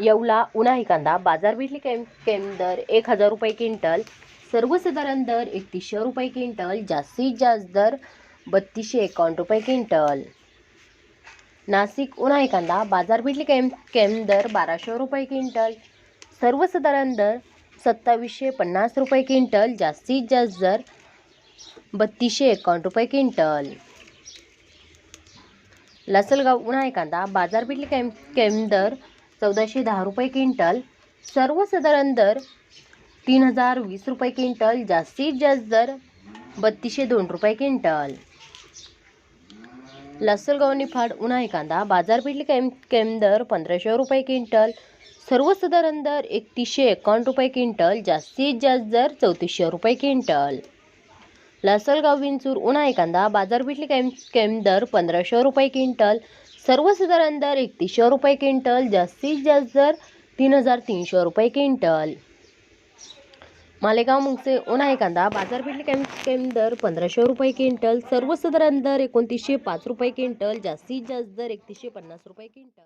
येवला उन्हाळी कांदा बाजारपेठली केम केम दर एक हजार रुपये क्विंटल सर्वसाधारण दर एकतीसशे रुपये क्विंटल जास्तीत जास्त दर बत्तीसशे एकावन्न रुपये क्विंटल. नाशिक उन्हाळी कांदा बाजारपेठली केम केम दर बाराशे रुपये क्विंटल सर्वसाधारण दर सत्तावीसशे पन्नास रुपये क्विंटल जास्तीत जास्त दर बत्तीसशे एकावन्न रुपये क्विंटल. लासलगाव उन्हाळी कांदा बाजारपेठली केम केम दर चौदाशे दहा रुपये क्विंटल. सर्वसाधारण दर तीन हजार वीस रुपये क्विंटल जास्तीत जास्त दर बत्तीसशे दोन रुपये क्विंटल. लासलगाव निफाड उन्हाळी कांदा बाजारपेठली केम केम दर पंधराशे रुपये क्विंटल. सर्वसाधारण दर एकतीसशे एकावन्न रुपये क्विंटल जास्तीत जास्त दर चौतीसशे रुपये क्विंटल. लासलगाव विंचूर उन्हाळी कांदा बाजारपेठली केम केम दर पंधराशे रुपये क्विंटल. सर्वसाधारण दर एकतीसशे रुपये क्विंटल जास्तीत जास्त दर तीन हजार तीनशे रुपये क्विंटल. मालेगाव मुंगसे उन्हाळी कांदा बाजारपेठ केम केम दर पंधराशे रुपये क्विंटल सर्वसाधारण दर एकोणतीसशे पाच रुपये क्विंटल जास्तीत जास्त दर एकतीसशे पन्नास रुपये क्विंटल.